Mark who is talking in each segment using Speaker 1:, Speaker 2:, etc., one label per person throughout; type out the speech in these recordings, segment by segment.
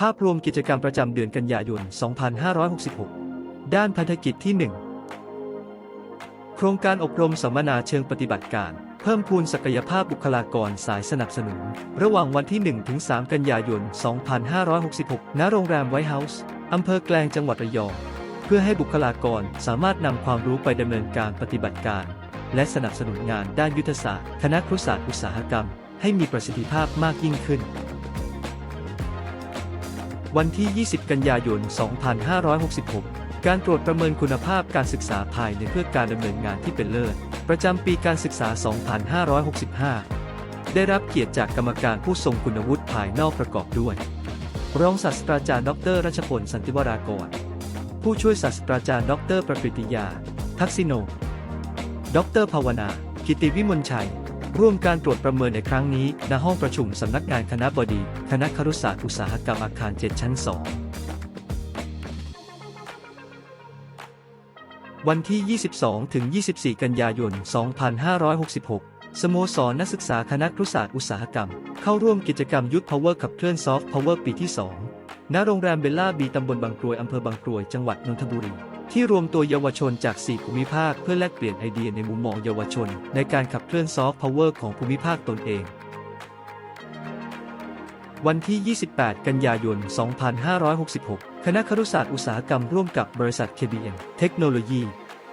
Speaker 1: ภาพรวมกิจกรรมประจำเดือนกันยายน 2566 ด้านพันธกิจที่ 1 โครงการอบรมสัมมนาเชิงปฏิบัติการ เพิ่มพูนศักยภาพบุคลากรสายสนับสนุน ระหว่างวันที่ 1-3 กันยายน 2566 ณ โรงแรมไวท์เฮาส์อำเภอแกลงจังหวัดระยอง เพื่อให้บุคลากรสามารถนำความรู้ไปดำเนินการปฏิบัติการ และสนับสนุนงานด้านยุทธศาสตร์ คณะครุศาสตร์อุตสาหกรรม ให้มีประสิทธิภาพมากยิ่งขึ้น วันที่ 20 กันยายน 2566 การตรวจประเมินคุณภาพการศึกษาภายในเพื่อการดำเนินงานที่เป็นเลิศ ประจำปีการศึกษา 2565 ได้รับเกียรติจากกรรมการผู้ทรงคุณวุฒิภายนอกประกอบด้วย รองศาสตราจารย์ดรรัชพลสันติวรากร ผู้ช่วยศาสตราจารย์ดรประกฤติยา ทักษิโน ดรภาวนา กิติวิมลชัย ร่วมการตรวจประเมินในครั้งนี้ณห้องประชุมสำนักงานคณะบดี คณะครุศาสตร์อุตสาหกรรมอาคาร 7 ชั้น 2 วันที่ 22 ถึง 24 กันยายน 2566 สโมสรนักศึกษาคณะครุศาสตร์อุตสาหกรรม เข้าร่วมกิจกรรมยุทธพาวเวอร์ขับเคลื่อนซอฟต์พาวเวอร์ปีที่ 2 ณ โรงแรมเบลล่าบีตำบลบางกรวยอำเภอบางกรวย จังหวัดนนทบุรี ที่รวมตัวเยาวชนจาก 4 ภูมิภาคเพื่อแลกเปลี่ยนไอเดียในมุมมองเยาวชน ในการขับเคลื่อนซอฟต์พาวเวอร์ของภูมิภาคตนเอง วันที่ 28 กันยายน 2566 คณะครุศาสตร์อุตสาหกรรมร่วมกับบริษัท KBM เทคโนโลยี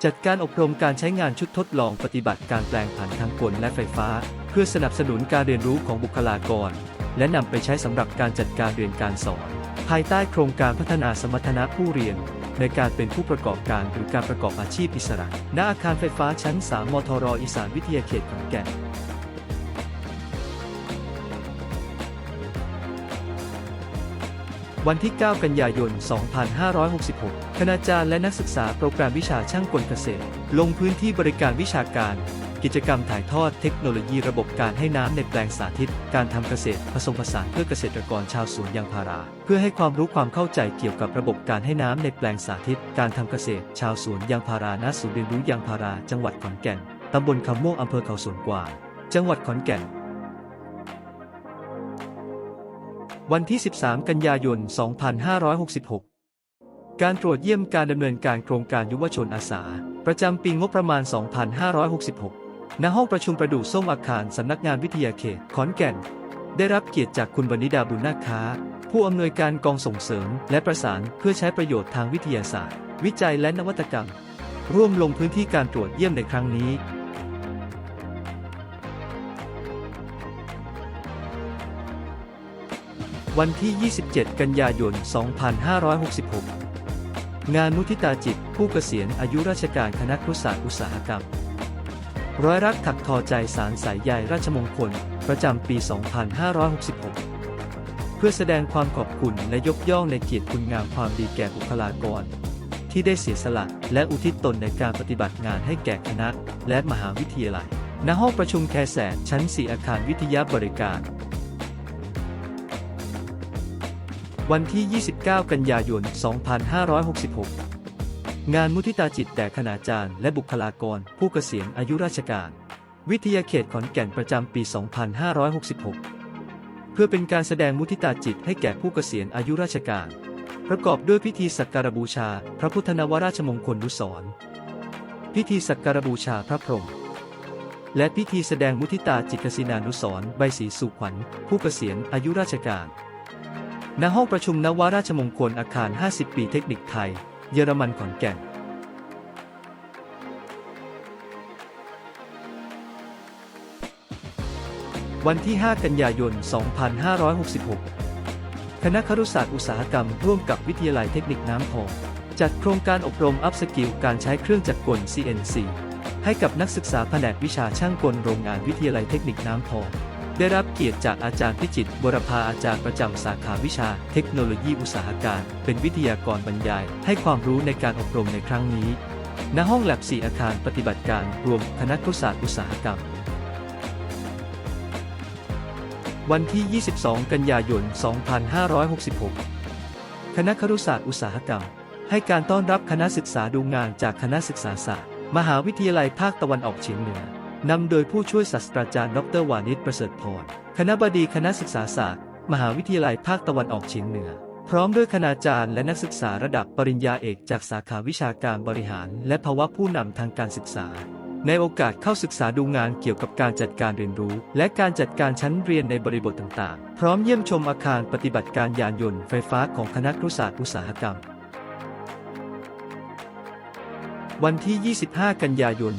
Speaker 1: จัดการอบรมการใช้งานชุดทดลองปฏิบัติการแปลงผันทางกลและไฟฟ้า เพื่อสนับสนุนการเรียนรู้ของบุคลากร และนำไปใช้สำหรับการจัดการเรียนการสอน ภายใต้โครงการพัฒนาสมรรถนะผู้เรียน ในการเป็นผู้ประกอบการหรือการประกอบอาชีพอิสระ ณ อาคารไฟฟ้าชั้น 3 มทรอีสานวิทยาเขตขอนแก่นวันที่ 9 กันยายน 2566 คณาจารย์และนักศึกษาโปรแกรมวิชาช่างกลเกษตร ลงพื้นที่บริการวิชาการ กิจกรรมถ่ายทอดเทคโนโลยีระบบการให้น้ำในแปลงสาธิต การทำเกษตร ผสมผสานเพื่อเกษตรกรชาวสวนยางพารา เพื่อให้ความรู้ความเข้าใจเกี่ยวกับระบบการให้น้ำในแปลงสาธิต การทำเกษตร ชาวสวนยางพาราณศูนย์เรียนรู้ยางพาราจังหวัดขอนแก่นตำบลคำม่วงอำเภอเขาสวนกวางจังหวัดขอนแก่น วันที่ 13 กันยายน 2566 การตรวจเยี่ยมการดำเนินการโครงการยุวชนอาสา ประจำปีงบประมาณ 2566 ณห้องประชุมประดู่ส้มอาคารสำนักงานวิทยาเขตขอนแก่น ได้รับเกียรติจากคุณวนิดาบุญนาคค้า ผู้อำนวยการกองส่งเสริม และประสานเพื่อใช้ประโยชน์ทางวิทยาศาสตร์ วิจัยและนวัตกรรม ร่วมลงพื้นที่การตรวจเยี่ยมในครั้งนี้วันที่ 27 กันยายน 2566 งานมุทิตาจิต ผู้เกษียณอายุราชการคณะครุศาสตร์อุตสาหกรรม ร้อยรักถักทอใจสารสายใยราชมงคล ประจำปี 2566 เพื่อแสดงความขอบคุณและยกย่องในเกียรติคุณงามความดีแก่บุคลากร ที่ได้เสียสละและอุทิศตนในการปฏิบัติงานให้แก่คณะ และมหาวิทยาลัย ณ ห้องประชุมแคแสนชั้น 4 อาคารวิทยาบริการ วันที่ 29 กันยายน 2566 งานมุทิตาจิตแด่คณาจารย์และบุคลากรผู้เกษียณอายุราชการ วิทยาเขตขอนแก่นประจำปี 2566 เพื่อเป็นการแสดงมุทิตาจิตให้แก่ผู้เกษียณอายุราชการ ประกอบด้วยพิธีสักการบูชา พระพุทธนวราชมงคลนุสรพิธีสักการบูชาพระพรหมและพิธีแสดงมุทิตาจิตกสินานุสรใบสีสุขวัญ ผู้เกษียณอายุราชการณห้องประชุมนวราชมงคลอาคาร 50 ปีเทคนิคไทย เยอรมันขอนแก่นวันที่ 5 กันยายน 2566 คณะครุศาสตร์อุตสาหกรรมร่วมกับวิทยาลัยเทคนิคน้ำพอง จัดโครงการอบรมอัพสกิลการใช้เครื่องจักรกล CNC ให้กับนักศึกษาแผนกวิชาช่างกลโรงงานวิทยาลัยเทคนิคน้ำพอง ได้รับเกียรติจากอาจารย์พิจิตบรพาอาจารย์ประจำสาขาวิชาเทคโนโลยีอุตสาหการ เป็นวิทยากรบรรยาย ให้ความรู้ในการอบรมในครั้งนี้ ณ ห้องแลบ 4 อาคารปฏิบัติการรวมคณะครุศาสตร์อุตสาหกรรม วันที่ 22 กันยายน 2566 คณะครุศาสตร์อุตสาหกรรม ให้การต้อนรับคณะศึกษาดูงานจากคณะศึกษาศาสตร์ มหาวิทยาลัยภาคตะวันออกเฉียงเหนือ นำโดยผู้ช่วยศาสตราจารย์ ดรวานิชประเสริฐพร คณะบดีคณะศึกษาศาสตร์ มหาวิทยาลัยภาคตะวันออกเฉียงเหนือ พร้อมด้วยคณาจารย์และนักศึกษาระดับปริญญาเอกจากสาขาวิชาการบริหาร และภาวะผู้นำทางการศึกษา ในโอกาสเข้าศึกษาดูงานเกี่ยวกับการจัดการเรียนรู้ และการจัดการชั้นเรียนในบริบทต่างๆ พร้อมเยี่ยมชมอาคารปฏิบัติการยานยนต์ไฟฟ้าของคณะครุศาสตร์อุตสาหกรรม วันที่ 25 กันยายน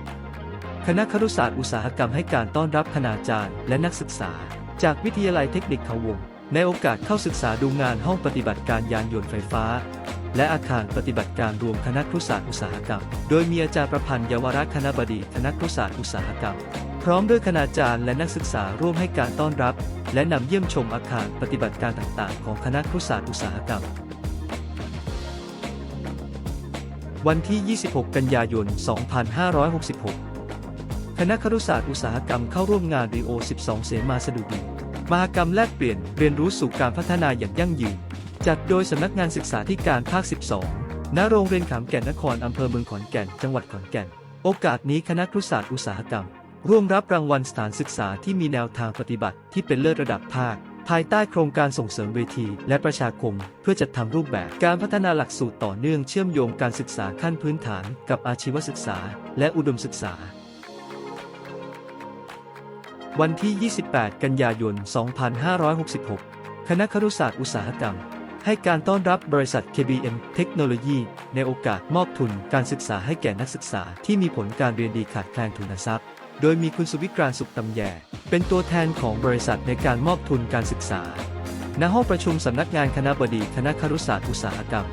Speaker 1: 2566 คณะครุศาสตร์อุตสาหกรรมให้การต้อนรับคณาจารย์และนักศึกษา จากวิทยาลัยเทคนิคเขาวง ในโอกาสเข้าศึกษาดูงานห้องปฏิบัติการยานยนต์ไฟฟ้า และอาคารปฏิบัติการรวมคณะครุศาสตร์อุตสาหกรรม โดยมีอาจารย์ประพันธ์เยาวรักคณบดีคณะครุศาสตร์อุตสาหกรรม พร้อมด้วยคณาจารย์และนักศึกษาร่วมให้การต้อนรับ และนำเยี่ยมชมอาคารปฏิบัติการต่างๆ ของคณะครุศาสตร์อุตสาหกรรม วันที่ 26 กันยายน 2566 คณะครุศาสตร์อุตสาหกรรมเข้าร่วมงานรีโอ 12 เสมาสดุดี มหกรรมแลกเปลี่ยนเรียนรู้สู่การพัฒนาอย่างยั่งยืน จัดโดยสำนักงานศึกษาธิการภาค 12 ณ โรงเรียนขามแก่นนครอำเภอเมืองขอนแก่น จังหวัดขอนแก่น โอกาสนี้คณะครุศาสตร์อุตสาหกรรม ร่วมรับรางวัลสถานศึกษาที่มีแนวทางปฏิบัติที่เป็นเลิศระดับภาค ภายใต้โครงการส่งเสริมเวที และประชาคม เพื่อจัดทำรูปแบบการพัฒนาหลักสูตรต่อเนื่องเชื่อมโยงการศึกษาขั้นพื้นฐานกับอาชีวศึกษา และอุดมศึกษา วันที่ 28 กันยายน 2566 คณะครุศาสตร์อุตสาหกรรม ให้การต้อนรับบริษัท KBM เทคโนโลยีในโอกาสมอบทุนการศึกษาให้แก่นักศึกษาที่มีผลการเรียนดีขาดแคลนทุนทรัพย์ โดยมีคุณสุวิกรานสุขตำแย เป็นตัวแทนของบริษัทในการมอบทุนการศึกษา ณ ห้องประชุมสำนักงานคณะบดีคณะครุศาสตร์อุตสาหกรรม